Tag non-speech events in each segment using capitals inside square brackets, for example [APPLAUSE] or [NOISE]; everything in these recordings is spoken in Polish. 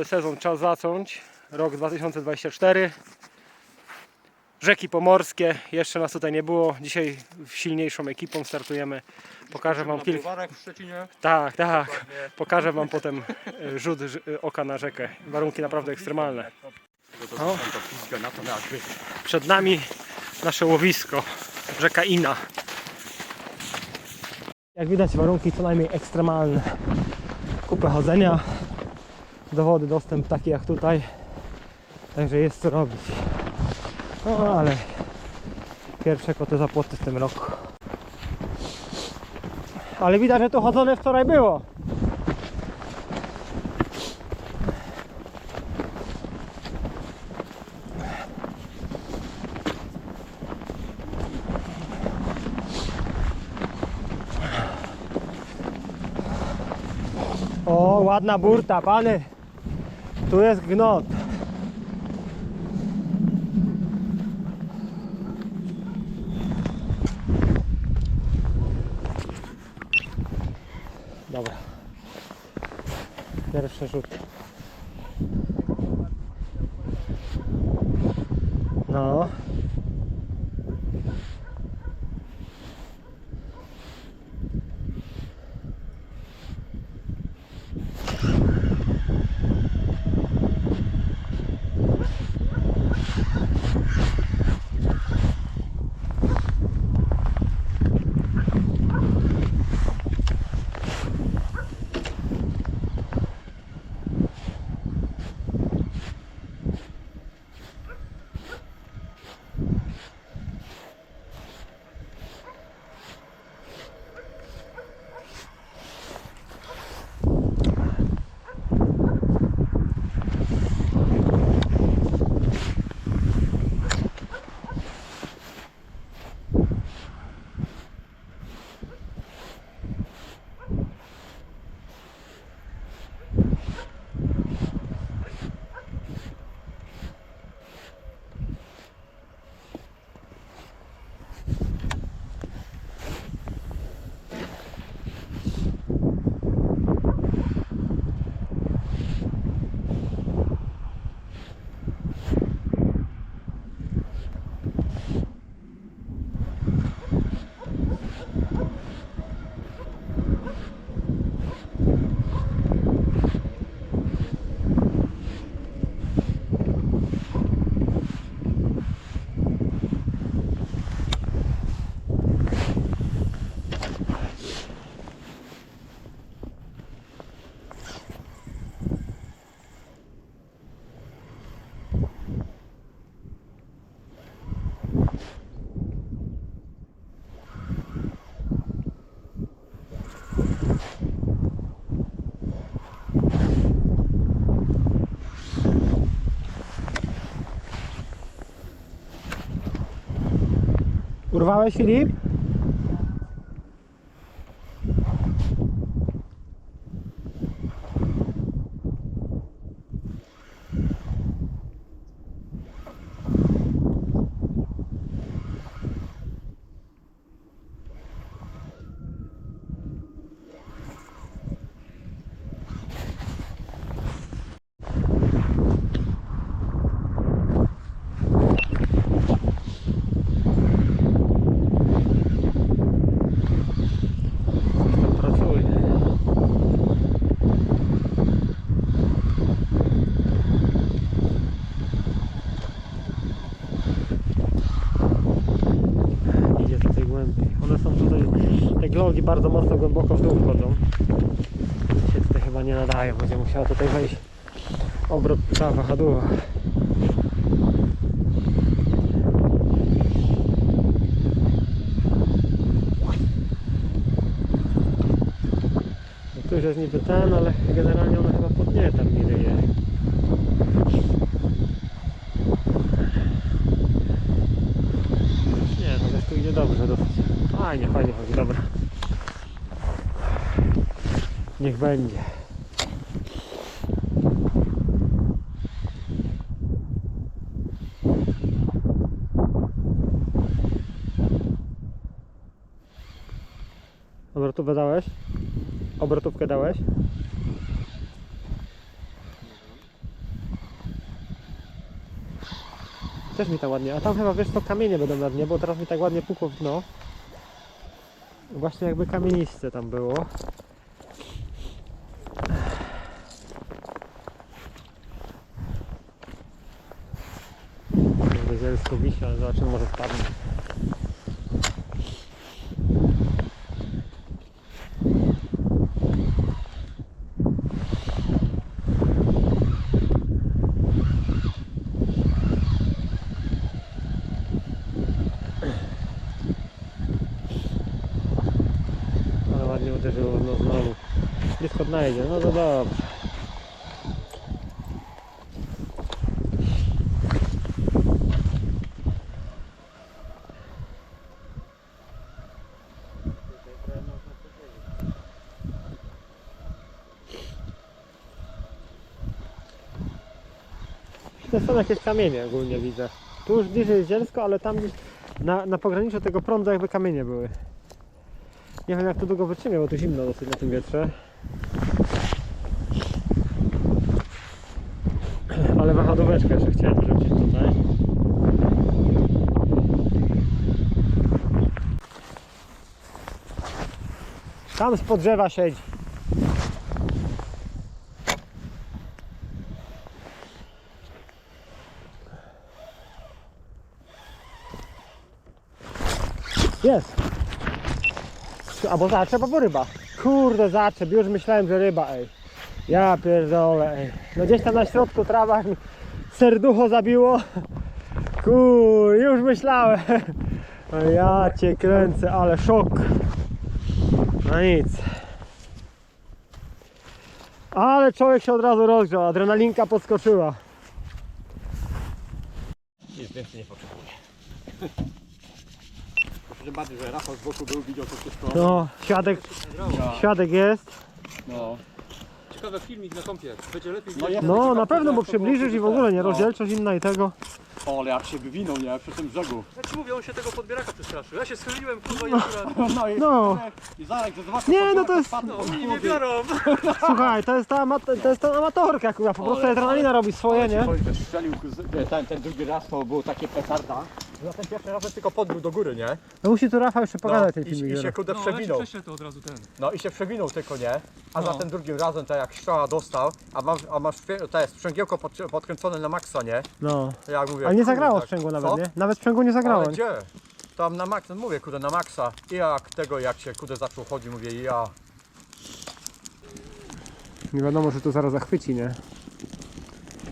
nowy sezon czas zacząć. Rok 2024. Rzeki Pomorskie, jeszcze nas tutaj nie było. Dzisiaj silniejszą ekipą startujemy. Pokażę Wam kilka. browarach w Szczecinie. Tak, tak. Pokażę Wam potem e, rzut ż- oka na rzekę. Warunki naprawdę ekstremalne. O. Przed nami nasze łowisko, rzeka Ina. Jak widać warunki co najmniej ekstremalne. Kupę chodzenia, do wody dostęp taki jak tutaj. Także jest co robić. No ale pierwsze koty za płoty w tym roku. Ale widać, że to chodzone wczoraj było. O, ładna burta, pany. Tu jest gnot. Prováveis Felipe. Bardzo mocno głęboko w dół wchodzą. Się tutaj chyba nie nadają, będzie musiała tutaj wejść obrot ta wahadła. No tu już jest niby ten, ale generalnie ona chyba pod nie tam ryje. Nie, no też tu idzie dobrze dosyć. Fajnie, fajnie chodzi, dobra. Niech będzie. Obrotówkę dałeś? Obrotówkę dałeś? Też mi tak ładnie, a tam chyba wiesz to kamienie będą na dnie, bo teraz mi tak ładnie pukło w dno. Właśnie jakby kamieniste tam było. Zielsko wisi, ale zobaczymy może spadnie. Ale ładnie uderzyło no znowu. Blisko dna idzie, no to są jakieś kamienie ogólnie widzę. Tu już bliżej jest zielsko, ale tam gdzieś na, na pograniczu tego prądu jakby kamienie były. Nie wiem jak to długo wytrzymie, bo tu zimno dosyć na tym wietrze. Ale wahadłóweczkę jeszcze chciałem wrzucić tutaj. Tam spod drzewa siedzi. Jest. Albo zaczep, albo ryba. Kurde, zaczep, już myślałem, że ryba, ej. Ja pierdolę, ej. No gdzieś tam na środku trawa mi serducho zabiło. Kur, już myślałem. No ja cię kręcę, ale szok. No nic. Ale człowiek się od razu rozgrzał, adrenalinka podskoczyła. Nic więcej nie potrzebuję. Proszę bardziej, że Rafał z boku był, widział to wszystko. No, świadek, świadek jest. No. Ciekawy filmik na kąpie. Będzie lepiej No, ja- No, na pewno, bo przybliżysz i w ogóle nie No. rozdzielczość inna i tego. O, ale jak się wywinął, nie? Przy tym brzegu. Ja ci mówię, on się tego podbieraka przestraszył. Ja się schyliłem, kurwa, i akurat... No i, No. i zaraz, że zobaczył, Nie, no to jest- No, oni mnie biorą. [LAUGHS] Słuchaj, to jest ta, amat- to jest ta amatorka, kurwa, po prostu adrenalina robi swoje, nie? Strzelił, z- nie, ten, ten drugi raz to było takie petarda. Na ten pierwszy raz tylko podbił do góry, nie? No musi tu Rafał jeszcze pogadać ten i, filmik. I się kudę No, ja przewinął. to od razu ten. No i się przewinął tylko, nie? A No. za tym drugim razem to jak strzała dostał, a masz, a masz to jest sprzęgiełko pod, podkręcone na maksa, nie? No. To jak mówię, Ale nie kurde, zagrało sprzęgło nawet, co? nie? Nawet sprzęgło nie zagrało. Ale gdzie? Tam na maksa, mówię kudę na maksa. I jak tego, jak się kudę zaczął chodzić, mówię ja. Nie wiadomo, że to zaraz zachwyci, nie?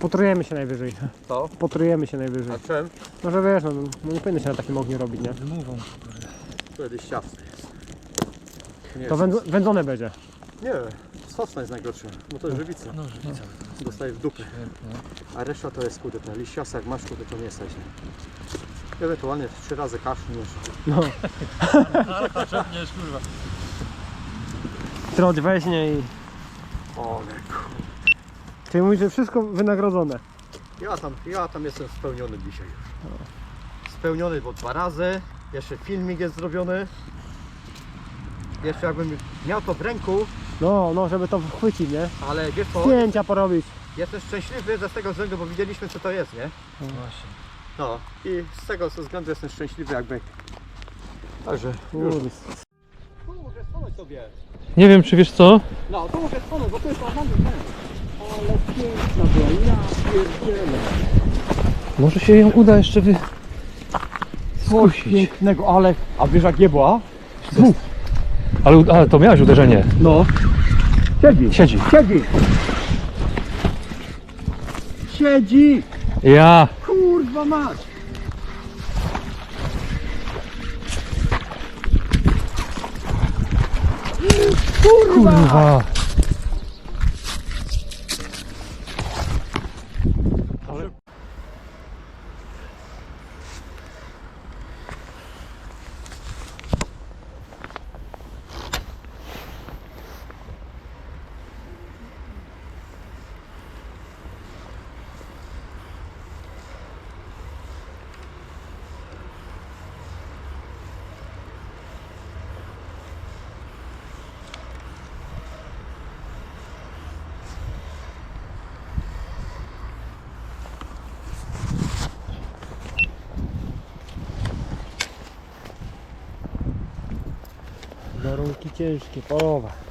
Potrujemy się najwyżej. To? Potrujemy się najwyżej. A czym? No że wiesz, no, no nie powinno się na takim ogniu robić, nie? Wymową. To liściawce jest. Nie, To węd- wędzone będzie. nie, sosna jest najgorsza, bo to jest żywica. No, żywica. Dostaje w dupę. A reszta to jest kudę, ten liściasa jak masz kudę, to nie. Nie? Ewentualnie trzy razy kaszniesz. No. [LAUGHS] Czepniesz, kurwa. Trot weźmie i... Ole Czyli mówisz, że wszystko wynagrodzone. Ja tam, ja tam jestem spełniony dzisiaj już. Spełniony, bo dwa razy. Jeszcze filmik jest zrobiony. Jeszcze jakbym miał to w ręku, No, no, żeby to chwycić, nie? ale wiesz co, Zdjęcia porobić. jestem szczęśliwy ze z tego względu, bo widzieliśmy co to jest, nie? No właśnie. No i z tego względu jestem szczęśliwy jakby. Także Kurde. Tu muszę stanąć sobie. Nie wiem, czy wiesz co? No, tu muszę stanąć, bo to jest normalny ten. Ale piękna była, ja pierdzielę. Może się ją uda jeszcze wy... Coś pięknego, ale... A wiesz jak je była? Ale, ale to miałeś uderzenie. No. Siedzi. Siedzi. Siedzi. Siedzi. Ja. Kurwa mać. Kurwa. Warunki ciężkie, polowe.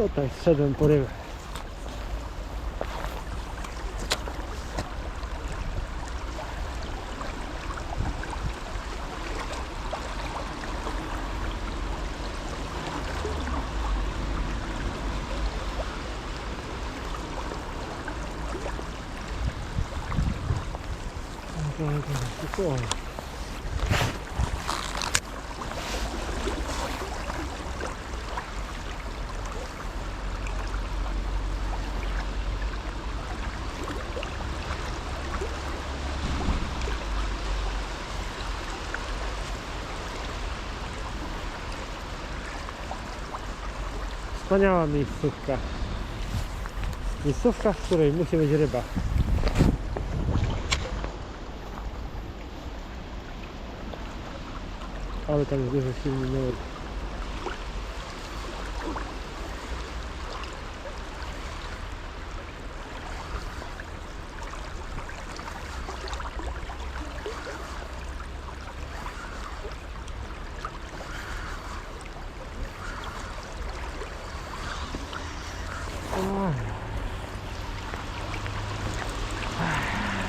Tutaj zszedłem po rybę. Spokojnie. Wspaniała miejscówka. Miejscówka, w której musi być ryba. Ale tam jest dużo silny nurt.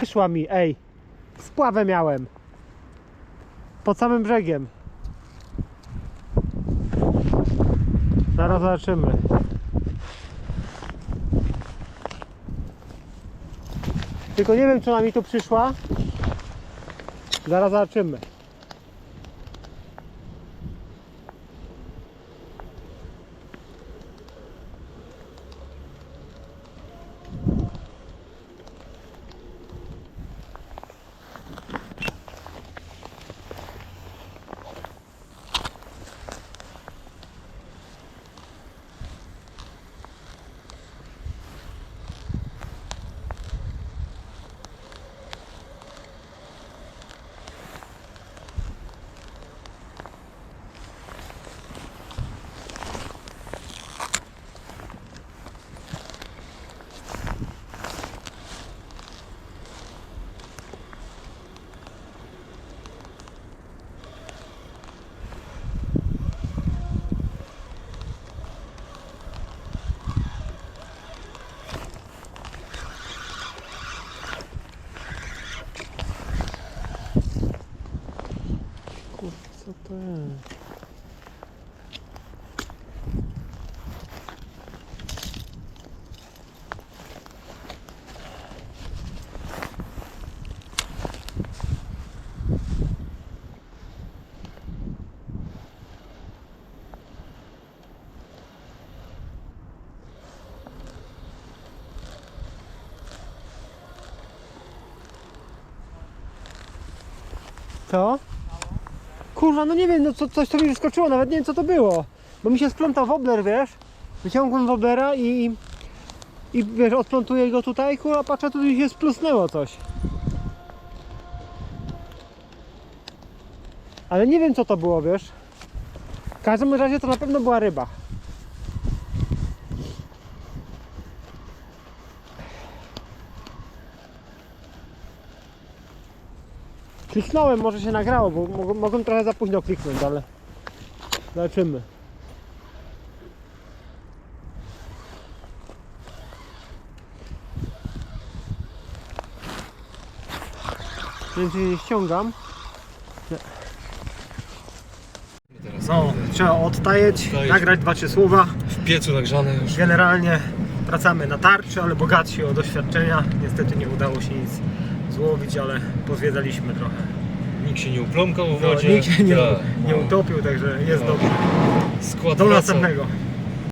Wyszła mi, ej. Spławę miałem. Pod samym brzegiem. Zaraz zobaczymy. Tylko nie wiem, czy ona mi tu przyszła. Zaraz zobaczymy. Co? Kurwa, no nie wiem, no co, coś to mi wyskoczyło, nawet nie wiem co to było. Bo mi się splątał wobler, wiesz? Wyciągłem woblera i... I wiesz, odplątuję go tutaj, kurwa, patrzę, tu się splusnęło coś. Ale nie wiem co to było, wiesz? W każdym razie to na pewno była ryba. Kliknąłem, może się nagrało, bo mog- mogłem trochę za późno kliknąć, ale zobaczymy. Więc nie ściągam. No, trzeba odtajeć, Odtajeć. nagrać dwa, trzy słowa. W piecu nagrzane już. Generalnie wracamy na tarczy, ale bogatsi o doświadczenia. Niestety nie udało się nic złowić, ale pozwiedzaliśmy trochę. Nikt się nie upląkał w No, wodzie. nikt się nie, Tak. nie utopił, także jest No. dobrze. Skład Do wraca. następnego.